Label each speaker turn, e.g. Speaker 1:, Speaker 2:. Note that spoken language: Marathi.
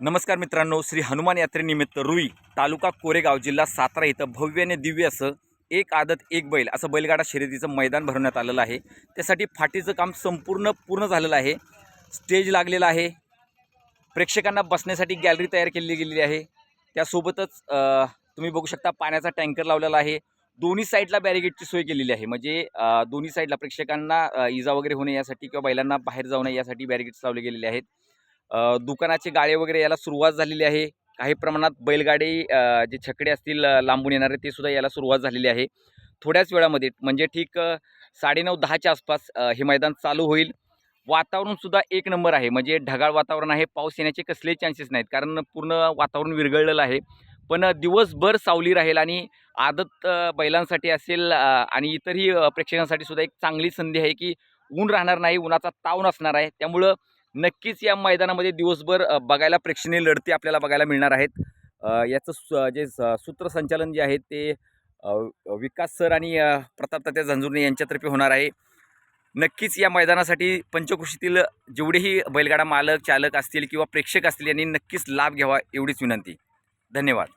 Speaker 1: नमस्कार मित्रांनो श्री हनुमान यात्रेनिमित्त रुई तालुका कोरेगाव जिल्हा सातारा इथं भव्य आणि दिव्य असं एक आदत एक बैल असं बैलगाडा शर्यतीचं मैदान भरवण्यात आलेलं आहे. त्यासाठी फाटीचं काम संपूर्ण पूर्ण झालेलं आहे. स्टेज लागलेलं आहे. प्रेक्षकांना बसण्यासाठी गॅलरी तयार केली गेलेली आहे. त्यासोबतच तुम्ही बघू शकता पाण्याचा टँकर लावलेला आहे. दोन्ही साईडला बॅरिगेटची सोय केलेली आहे. म्हणजे दोन्ही साईडला प्रेक्षकांना इजा वगैरे होणे यासाठी किंवा बैलांना बाहेर जाऊ नये यासाठी बॅरिगेट्स लावले गेलेले आहेत. दुकानाचे गाळे वगैरे याला सुरुवात झालेली आहे. काही प्रमाणात बैलगाडी जे छकडे असतील लांबून येणारे ते सुद्धा याला सुरुवात झालेली आहे. थोड्याच वेळामध्ये म्हणजे ठीक साडेनऊ दहाच्या आसपास हे मैदान चालू होईल. वातावरणसुद्धा एक नंबर आहे. म्हणजे ढगाळ वातावरण आहे. पाऊस येण्याचे कसलेही चान्सेस नाहीत. कारण पूर्ण वातावरण विरघळलेलं आहे. पण दिवसभर सावली राहील आणि आदत बैलांसाठी असेल आणि इतरही प्रेक्षकांसाठी सुद्धा एक चांगली संधी आहे की ऊन राहणार नाही उन्हाचा ताव नसणार आहे. त्यामुळं नक्कीच या मैदानामध्ये दिवसभर बघायला प्रेक्षणीय लढती आपल्याला बघायला मिळणार आहेत. याचं जे स- सूत्रसंचालन जे आहे ते विकास सर आणि प्रताप तात्या झंझुर्णे यांच्यातर्फे होणार आहे. नक्कीच या मैदानासाठी पंचकृषीतील जेवढेही बैलगाडा मालक चालक असतील किंवा प्रेक्षक असतील यांनी नक्कीच लाभ घ्यावा एवढीच विनंती. धन्यवाद.